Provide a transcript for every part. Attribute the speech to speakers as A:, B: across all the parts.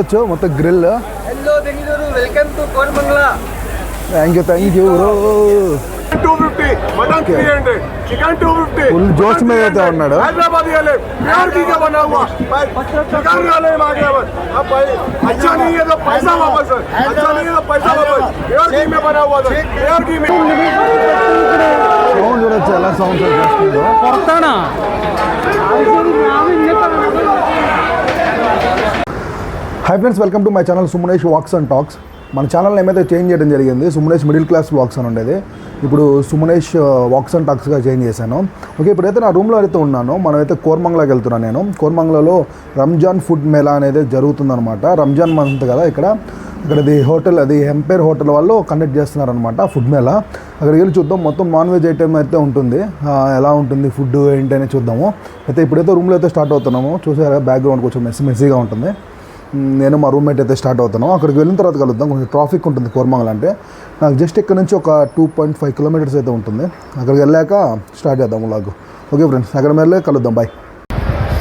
A: చూడొచ్చు ಮತ್ತು grill
B: hello Bengaluru welcome to Koramangala
A: thank you thank you bro
C: two fifty mutton three hundred chicken two fifty
A: full జోష్ మీద అయితే ఉన్నాడు?
C: Hyderabad pure ఘీ కా బనా హువా చికెన్ वाले हैदराबाद अब भाई अच्छा नहीं है तो पैसा वापस अच्छा नहीं है तो पैसा वापस प्योर घी में बना
A: సౌండ్ చూడొచ్చు ఎలా సౌండ్ చేస్తుందో కొడతానా? Hi friends welcome to my channel Sumanesh walks and talks మన ఛానల్ ఏమైతే చేంజ్ చేయడం జరిగింది సుమనేష్ మిడిల్ క్లాస్ వాక్స్ అని ఉండేది. ఇప్పుడు సుమనేష్ వాక్స్ అండ్ టాక్స్గా చేంజ్ చేశాను. ఓకే ఇప్పుడైతే నా రూమ్లో అయితే ఉన్నాను మనమైతే కోర్మంగ్లాకి వెళ్తున్నాను నేను. కోర్మంగ్లాలో రంజాన్ ఫుడ్ మేళా అనేది జరుగుతుందనమాట రంజాన్ మంత్ కదా ఇక్కడ. ఇక్కడ అది హోటల్ అది ఎంపైర్ హోటల్ వాళ్ళు కండక్ట్ చేస్తున్నారనమాట ఫుడ్ మేళా అక్కడికి వెళ్ళి చూద్దాం మొత్తం నాన్ వెజ్ ఐటెం అయితే ఉంటుంది. ఎలా ఉంటుంది ఫుడ్ ఏంటి అనేది చూద్దాము. అయితే ఇప్పుడైతే రూమ్లో అయితే స్టార్ట్ అవుతున్నాము. చూసారా బ్యాక్గ్రౌండ్ కొంచెం మెస్సీ మెస్సీగా ఉంటుంది. నేను మా రూమ్మేట్ అయితే స్టార్ట్ అవుతున్నాం. అక్కడికి వెళ్ళిన తర్వాత కలుద్దాం. కొంచెం ట్రాఫిక్ ఉంటుంది కోరమంగల్ అంటే. నాకు జస్ట్ ఇక్కడ నుంచి ఒక టూ పాయింట్ ఫైవ్ కిలోమీటర్స్ అయితే ఉంటుంది. అక్కడికి వెళ్ళాక స్టార్ట్ చేద్దాం లాగు ఓకే ఫ్రెండ్స్ అక్కడ వెళ్ళే కలుద్దాం. బాయ్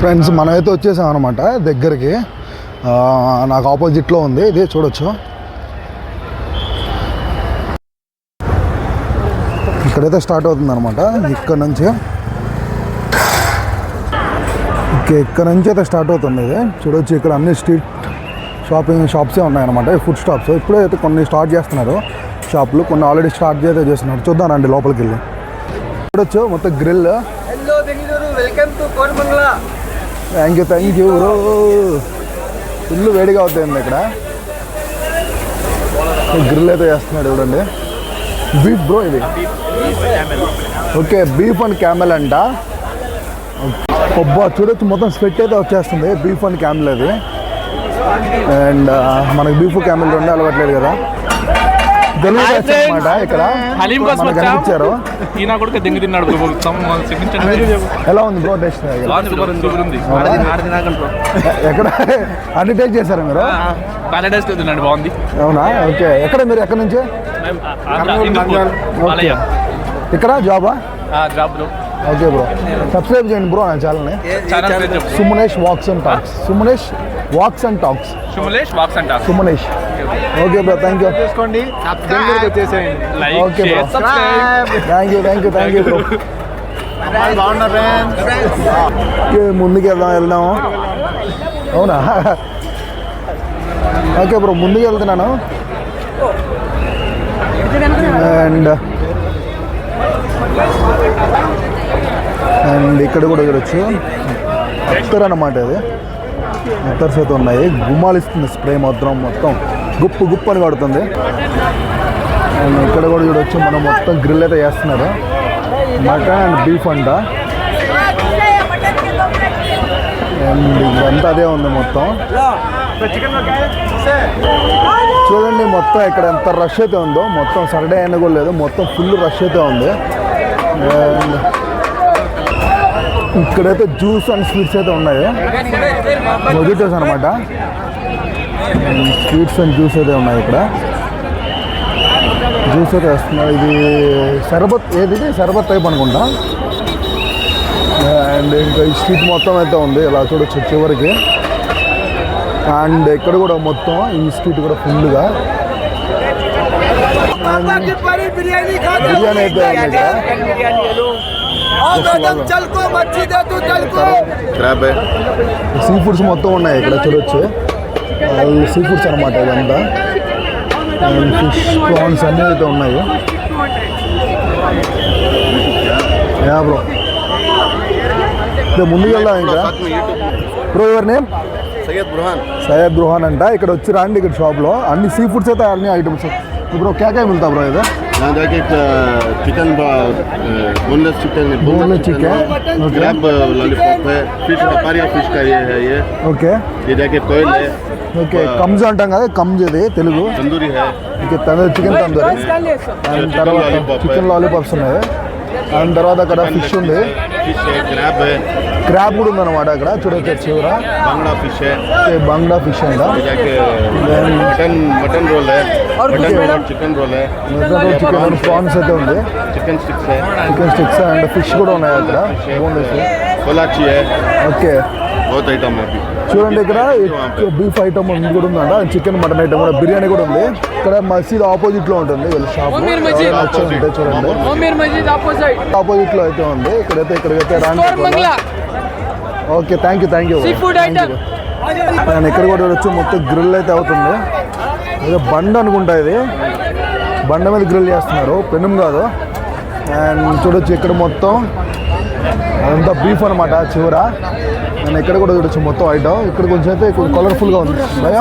A: ఫ్రెండ్స్ మనమైతే వచ్చేసాం అనమాట దగ్గరికి. నాకు ఆపోజిట్లో ఉంది. ఇది చూడొచ్చు. ఇక్కడైతే స్టార్ట్ అవుతుంది అనమాట ఇక్కడ నుంచి. ఓకే ఇక్కడ నుంచి అయితే స్టార్ట్ అవుతుంది ఇది. చూడొచ్చు ఇక్కడ అన్ని స్ట్రీట్ షాపింగ్ షాప్సే ఉన్నాయన్నమాట. Food stops. ఇప్పుడే అయితే కొన్ని స్టార్ట్ చేస్తున్నారు. షాపులు కొన్ని ఆల్రెడీ స్టార్ట్ అయితే చేస్తున్నారు. చూద్దాం రండి లోపలికి వెళ్ళి. చూడొచ్చు మొత్తం grill.
B: Hello Bengaluru welcome to Koramangala
A: thank you thank you bro. Full వేడిగా అవుతుంది ఇక్కడ. గ్రిల్ అయితే చేస్తున్నాడు చూడండి. బీఫ్ బ్రో ఇది. ఓకే బీఫ్ అండ్ క్యామెల్ అంట. చూడొచ్చు మొత్తం స్వెట్ అయితే వచ్చేస్తుంది. బీఫ్ అండ్ క్యామెల్ అది. అండ్ మనకి బీఫ్ క్యామెల్ రెండు అలవాట్లేదు కదా. తెలుగు ఇక్కడ.
D: హలీం కోసం దెంగి తిన్నాడు
A: ఎలా ఉంది బ్రో టేస్ట్? ఎక్కడ? అన్ని టేస్ట్ చేశారా మీరు?
D: ప్యారడైస్ తిన్నాడు బాగుంది.
A: అవునా? ఓకే. ఎక్కడ మీరు? ఎక్కడి నుంచి? ఇక్కడ జాబా?
D: Job bro.
A: Okay bro. Subscribe చేయండి బ్రో నా ఛానల్ని Sumanesh walks and talks Sumanesh walks and talks
D: Sumalesh walks అంట
A: Sumanesh okay bro thank you
C: తీసుకోండి. బెంగళూరుకి వచ్చేసేయండి.
D: Share
A: subscribe thank you thank you thank you
C: bro
A: okay ముందుకు వెళ్దాం వెళ్దాము? అవునా? ఓకే బ్రో ముందుకు వెళ్తున్నాను? అండ్ అండ్ ఇక్కడ కూడా చూడొచ్చు. అత్తర్ అన్నమాట ఇది. అత్తర్స్ అయితే ఉన్నాయి. గుమ్మాలిస్తుంది స్ప్రే మాత్రం మొత్తం. గుప్పు గుప్పు అని పడుతుంది. అండ్ ఇక్కడ కూడా చూడొచ్చు మనం మొత్తం గ్రిల్ అయితే వేస్తున్నారు మటన్ అండ్ బీఫ్ అంట. అండ్ ఇదంతా అదే ఉంది మొత్తం. చూడండి మొత్తం ఇక్కడ ఎంత రష్ అయితే ఉందో. మొత్తం సరడే అయినా కూడా లేదు. మొత్తం ఫుల్ రష్ అయితే ఉంది. అండ్ ఇక్కడైతే జ్యూస్ అండ్ స్వీట్స్ అయితే ఉన్నాయి. మొజిటోస్ అనమాట స్వీట్స్ అండ్ జ్యూస్ అయితే ఉన్నాయి ఇక్కడ. జ్యూస్ అయితే వస్తున్నాయి. ఇది షర్బత్ ఏది ఇది? షర్బత్ టైప్ అనుకుంటా. అండ్ ఇంకా ఈ స్ట్రీట్ మొత్తం అయితే ఉంది. ఇలా చూడొచ్చు చివరికి. అండ్ ఇక్కడ కూడా మొత్తం ఈ స్ట్రీట్ కూడా ఫుల్గా.
B: బిర్యానీ
A: అయితే సీ ఫుడ్స్ మొత్తం ఉన్నాయి ఇక్కడ చూడొచ్చు. సీ ఫుడ్స్ అనమాట ఇదంతా. ఫిష్ ప్రాన్స్ అన్నీ అయితే ఉన్నాయి. Yeah bro. ముందుకు వెళ్దాం ఇంకా. బ్రో ఎవరి నేమ్?
C: సయ్యద్ బృహాన్
A: సయ్యద్ బృహాన్ అంట. ఇక్కడ వచ్చి రాండి ఇక్కడ షాప్లో అన్ని సీ ఫుడ్స్ అయితే అన్ని ఐటమ్స్. బ్రో క్యా క్యా మిల్తా బ్రో ఇది
E: यहाँ जाके chicken boneless chicken
A: Boneless chicken, okay.
E: Crab lollipop है फिश कपारिया फिश का ये है ये
A: ఓకే
E: ये जाके कोयल है
A: ఓకే కమ్జ్ అంటాం కదా కమ్జ్ ఇది తెలుగు
E: तंदूरी है
A: okay tandoori chicken tandoori and తర్వాత చికెన్ లాలీపాప్స్ ఉన్నాయి అండ్ తర్వాత అక్కడ ఫిష్ ఉంది. క్రాప్ కూడా ఉందన్నమాట అక్కడ చూడొచ్చు చివర
E: బంగ్లా
A: ఫిష్ బంగ్లా ఫిష్ అంట.
E: Mutton mutton roll chicken roll
A: chicken prawns అయితే ఉంది.
E: Chicken sticks
A: chicken sticks and fish కూడా ఉన్నాయి అక్కడ. ఓకే
E: బోత్ ఐటమ్
A: చూడండి ఇక్కడ బీఫ్ ఐటమ్ కూడా ఉందంట. చికెన్ మటన్ ఐటమ్ కూడా బిర్యానీ కూడా ఉంది. ఇక్కడ మసీద్ ఆపోజిట్. లో ఉంటుంది షాప్ చూడండి
F: ఆపోజిట్.
A: లో అయితే ఉంది. ఇక్కడైతే ఇక్కడికైతే okay thank
F: you thank you
A: నేను ఇక్కడ కూడా వచ్చి మొత్తం గ్రిల్ అయితే అవుతుంది. అదే బండ అనుకుంటా ఇది. బండ మీద గ్రిల్ చేస్తున్నారు. పెనుం కాదు. అండ్ చూడొచ్చు ఇక్కడ మొత్తం. అదంతా బీఫ్ అనమాట చివర. నేను ఇక్కడ కూడా చూడొచ్చు మొత్తం ఐటమ్ ఇక్కడ కొంచెం అయితే కొంచెం కలర్ఫుల్గా ఉంది. భయ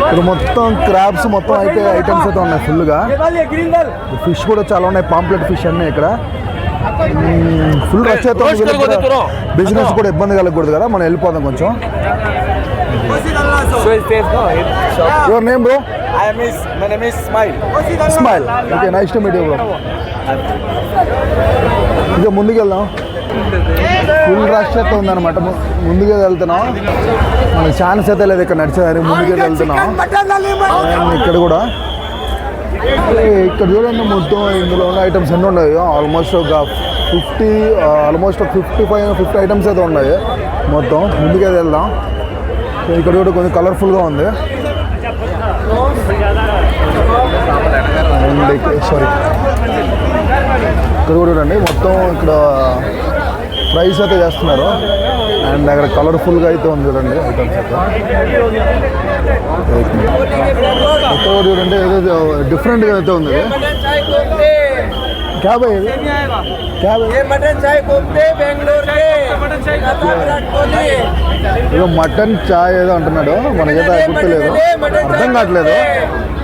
A: ఇక్కడ మొత్తం క్రాబ్స్ మొత్తం అయితే ఐటమ్స్ అయితే ఉన్నాయి ఫుల్గా ఫిష్ కూడా చాలా ఉన్నాయి పాంప్లెట్ ఫిష్ అన్నీ ఇక్కడ. ఫుల్ రష్ అయితే బిజినెస్ కూడా ఇబ్బంది కలగకూడదు కదా మనం వెళ్ళిపోదాం కొంచెం. Your name bro
B: I am is, my name is Smile.
A: Smile okay nice to meet you bro ఇంకా ముందుకెళ్దాం ఫుల్ రష్ అయితే ఉందన్నమాట. ముందుకే వెళ్తున్నాం. మనకి ఛాన్స్ అయితే లేదు ఇక్కడ నడిచేదాన్ని ముందుకే వెళ్తున్నాం. ఇక్కడ కూడా. ఇక్కడ చూడండి మొత్తం ఇందులో ఉన్న ఐటమ్స్ ఎన్ని ఉన్నాయి. ఆల్మోస్ట్ ఒక fifty almost fifty five fifty items అయితే ఉన్నాయి. మొత్తం ముందుకే వెళ్దాం. ఇక్కడ కూడా కొంచెం కలర్ఫుల్గా ఉంది. సారీ ఇక్కడ కూడా చూడండి మొత్తం ఇక్కడ ప్రైస్ అయితే చేస్తున్నారు. అండ్ అక్కడ కలర్ఫుల్గా అయితే ఉంది చూడండి ఐటమ్స్ అయితే. ఇక్కడ కూడా చూడండి ఏదో డిఫరెంట్గా అయితే ఉంది ఇది. క్యాబ్ ఇది క్యాబ్
B: ये मटन चाय कोफ्ते बेंगलोर के विराट कोहली
A: ఏదో మటన్ చాయ్ ఏదో అంటున్నాడు మనకైతే అది గుర్తులేదు అర్థం కావట్లేదు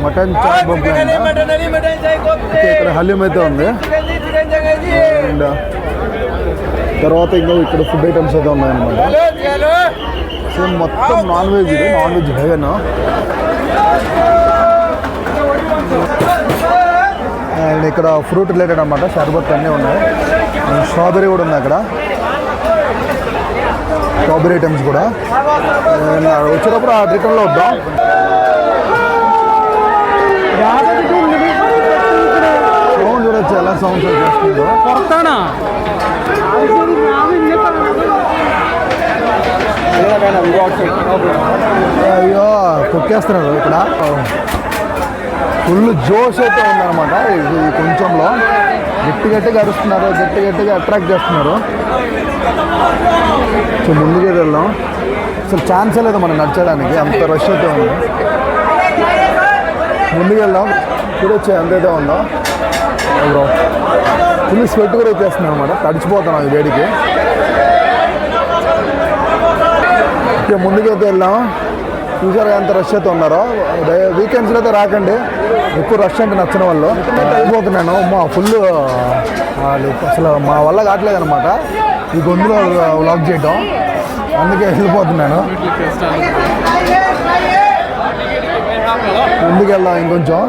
A: మటన్ చాయ్ పంపి
B: चिकन है मटन हरी मटन चाय कोफ्ते
A: ఇక్కడ హలీం అయితే ఉంది
B: चिकन जी चिकन जगह जी
A: అండ్ తర్వాత ఇంకా ఇక్కడ ఫుడ్ ఐటమ్స్ అయితే ఉన్నాయన్నమాట
B: चलो चलो
A: సేమ్ మొత్తం నాన్ వెజ్ ఇది నాన్ వెజ్ హెవెన్ ఇక్కడ ఫ్రూట్ రిలేటెడ్ అన్నమాట షర్బత్ అన్నీ ఉన్నాయి. స్ట్రాబెరీ కూడా ఉంది అక్కడ. స్ట్రాబెరీ ఐటమ్స్ కూడా. వచ్చేటప్పుడు ఆ రిటర్న్లో వద్దాం. సౌండ్ చూడొచ్చు ఎలా సౌండ్స్ చేస్తుందో. అయ్యో తొక్కేస్తున్నారు ఇక్కడ. ఫుల్ జోష్ అయితే ఉందన్నమాట. ఇది ఈ కొంచెంలో గట్టి గట్టిగా అరుస్తున్నారు గట్టి గట్టిగా అట్రాక్ట్ చేస్తున్నారు. సో ముందుకే వెళ్దాం. అసలు ఛాన్సే లేదు మనం నడచడానికి అంత రష్ అయితే ఉంది. ముందుకు వెళ్దాం. చూడొచ్చు ఎంతైతే ఉందో? బ్రో ఫుల్ స్వెట్ కూడా వచ్చేస్తుంది అనమాట తడిచిపోతున్నాం ఈ వేడికి. ఇక ముందుకైతే వెళ్దాం. చూసారు ఎంత రష్ అయితే ఉన్నారో. వీకెండ్స్లో అయితే రాకండి. ఎక్కువ రష్ అంటే నచ్చిన వాళ్ళు. అయిపోతున్నాను. మా ఫుల్ అసలు మా వల్ల కావట్లేదు అనమాట ఈ గొంతులో వ్లాగ్ చేయటం. అందుకే వెళ్ళిపోతున్నాను. ముందుకు వెళ్దాం ఇంకొంచెం.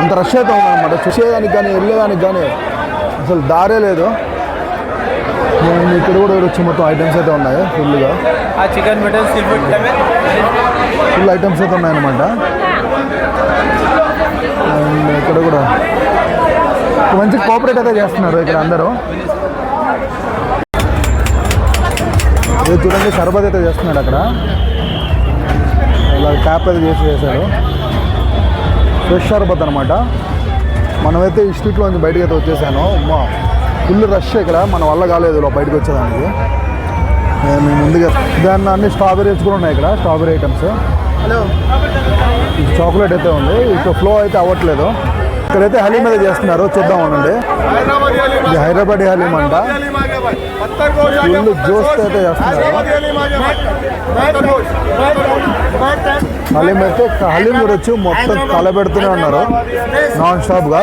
A: అంత రష్ అయితే ఉందన్నమాట చూసేదానికి కానీ వెళ్ళేదానికి కానీ అసలు దారే లేదు. నేను ఇక్కడ కూడా వచ్చి మొత్తం ఐటమ్స్ అయితే ఉన్నాయి ఫుల్గా
B: chicken mutton sea food
A: full items అయితే ఉన్నాయన్నమాట. అండ్ ఇక్కడ కూడా. మంచి కోఆపరేట్ అయితే చేస్తున్నారు ఇక్కడ అందరూ. ఇది చూడండి సర్బత్ అయితే చేస్తున్నాడు అక్కడ. ఇలా క్యాప్ అయితే చేసి చేశాడు. ఫ్రెష్ షర్బత్ అనమాట మనమైతే ఈ స్ట్రీట్లో నుంచి బయటకు అయితే వచ్చేసాను. మా ఫుల్ రష్ ఇక్కడ మన వల్ల కాలేదు ఇలా బయటకు వచ్చేదానికి. నేను ముందుగా దాన్ని అన్ని స్ట్రాబెరీస్ కూడా ఉన్నాయి ఇక్కడ స్ట్రాబెరీ ఐటమ్స్. చాక్లెట్ అయితే ఉంది ఇక్కడ ఫ్లో అయితే అవ్వట్లేదు. ఇక్కడైతే హలీ మీద చేస్తున్నారు చూద్దాం అనండి. ఇది హైదరాబాద్ హలీం అంట.
C: ఫుల్ జోస్ అయితే చేస్తున్నారు.
A: హలీం అయితే హలీం గురించి మొత్తం తలబెడుతూనే ఉన్నారు. నాన్ స్టాప్గా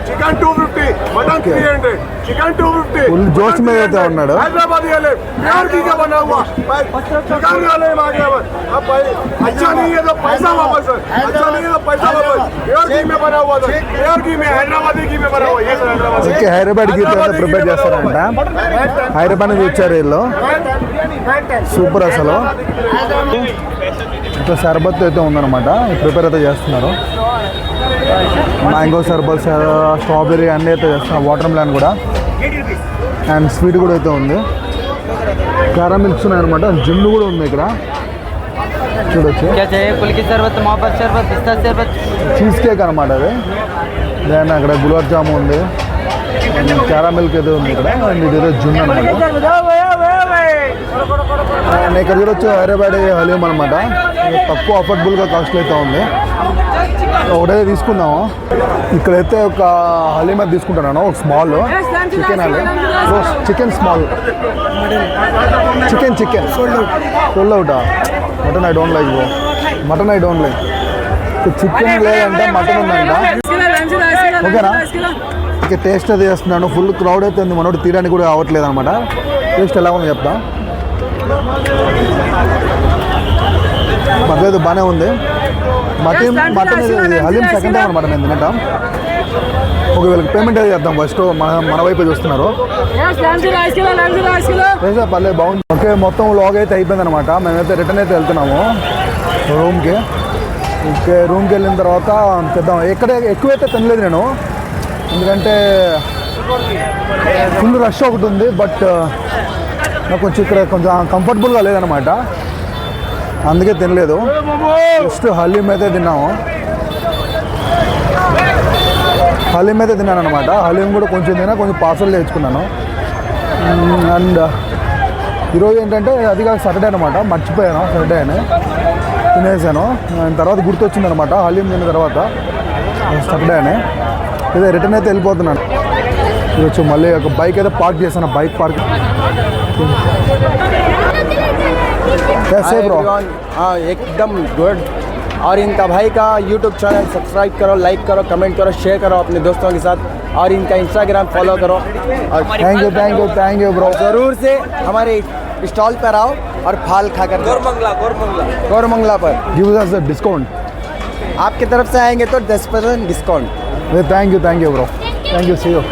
A: स्मॉल
C: क्या
A: कितना
C: चाहिए सर क्या चाहिए
A: small box mutton
C: mutton chicken mutton haleem chicken haleem आ गया सर
A: चिकन कितना?
C: Haleem chicken chicken two fifty mutton three hundred chicken two fifty
A: Full जोश में रहता है उन्नाडो।
C: हैदराबादी वाले प्यार की का बना हुआ चिकन वाले मांगे बस अब भाई अच्छा नहीं है तो पैसा वापस है अच्छा नहीं है तो पैसा वापस प्योर घी में बना हुआ था प्योर घी में हैदराबादी घी में बना हुआ ये सर हैदराबादी
A: ఓకే హైదరాబాద్ గీత అయితే ప్రిపేర్ చేస్తారంట హైదరాబాద్ నుంచి వచ్చారు వీళ్ళు సూపర్ అసలు ఇంకా షర్బత్ అయితే ఉందన్నమాట ప్రిపేర్ అయితే చేస్తున్నారు మ్యాంగో సర్బల్స్ స్ట్రాబెర్రీ అన్నీ అయితే చేస్తున్నాం వాటర్ మిలన్ కూడా. అండ్ స్వీట్ కూడా అయితే ఉంది. కారా మిల్క్స్ ఉన్నాయన్నమాట. జిమ్ కూడా ఉంది ఇక్కడ. చూడొచ్చు. చీజ్ కేక్ అనమాట అది. దాన్ని అక్కడ గులాబ్ జాము ఉంది. కారా మిల్క్ ఏదో ఉంది ఇక్కడ. అండ్ ఇదేదో జున్ అనమాట అండ్ ఇక్కడ చూడొచ్చు హైదరాబాద్ హలీం అనమాట తక్కువ అఫోర్డబుల్గా కాస్ట్లీ అయితే ఉంది. ఒకటే తీసుకుందాము? ఇక్కడైతే ఒక హలీం అయితే తీసుకుంటున్నాను ఒక small chicken haleem. Chicken small chicken chicken full అవుటా mutton I don't like mutton I don't like chicken లేదంటే మటన్ ఉందంట ఓకేనా? ఇక టేస్ట్ అది చేస్తున్నాను. ఫుల్ క్రౌడ్ అయితే ఉంది. మనోడు తీయడానికి కూడా అవ్వట్లేదు అనమాట టేస్ట్ ఎలా ఉందో చెప్తా. పర్లేదు బాగానే ఉంది. Mutton mutton haleem second time అనమాట నేను తినటం. ఒక వీళ్ళకి పేమెంట్ అయితే చేద్దాం ఫస్ట్ మన మన వైపు చూస్తున్నారు. వేసా పర్లేదు బాగుంది. ఓకే మొత్తం లాగ్ అయితే అయిపోయింది అనమాట మేమైతే రిటర్న్ అయితే వెళ్తున్నాము రూమ్కి. ఓకే రూమ్కి వెళ్ళిన తర్వాత చేద్దాం. ఎక్కడ ఎక్కువైతే తినలేదు నేను. ఎందుకంటే ఫుల్ రష్ ఒకటి ఉంది బట్ నాకు కొంచెం ఇక్కడ కొంచెం కంఫర్టబుల్గా లేదనమాట అందుకే తినలేదు. జస్ట్ హలీం అయితే తిన్నాము. హలీం అయితే తిన్నాను అనమాట హలీం కూడా కొంచెం తిన్నా కొంచెం పార్సల్ తెచ్చుకున్నాను. అండ్ ఈరోజు ఏంటంటే అది కాదు సాటర్డే అనమాట మర్చిపోయాను సాటర్డే అని. తినేసాను. తర్వాత గుర్తొచ్చింది అనమాట హలీం తిన్న తర్వాత. సాటర్డే అని. ఇదే రిటర్న్ అయితే వెళ్ళిపోతున్నాను. వచ్చి మళ్ళీ ఒక బైక్ అయితే పార్క్ చేశాను బైక్ పార్క్ कैसे ब्रो
B: हाँ एकदम गुड और इनका भाई का यूट्यूब चैनल सब्सक्राइब करो लाइक करो कमेंट करो शेयर करो अपने दोस्तों के साथ और इनका इंस्टाग्राम फॉलो करो और
A: thank you thank you thank you bro
B: ज़रूर से हमारे स्टॉल पर आओ और फाल खाकर गौरमंगला गौरमंगला गौरमंगला पर
A: गिव अस द डिस्काउंट
B: आपकी तरफ से आएंगे तो दस percent discount
A: thank you thank you bro thank you see you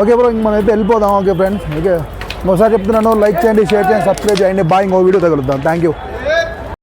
A: okay bro ఇంక మనమైతే వెళ్ళిపోదాం ఓకే ఫ్రెండ్స్ ఓకే ఒకసారి చెప్తున్నాను లైక్ చేయండి షేర్ చేయండి సబ్స్క్రైబ్ చేయండి. బాయ్ ఇంకో వీడియో తగులుద్దాం. Thank you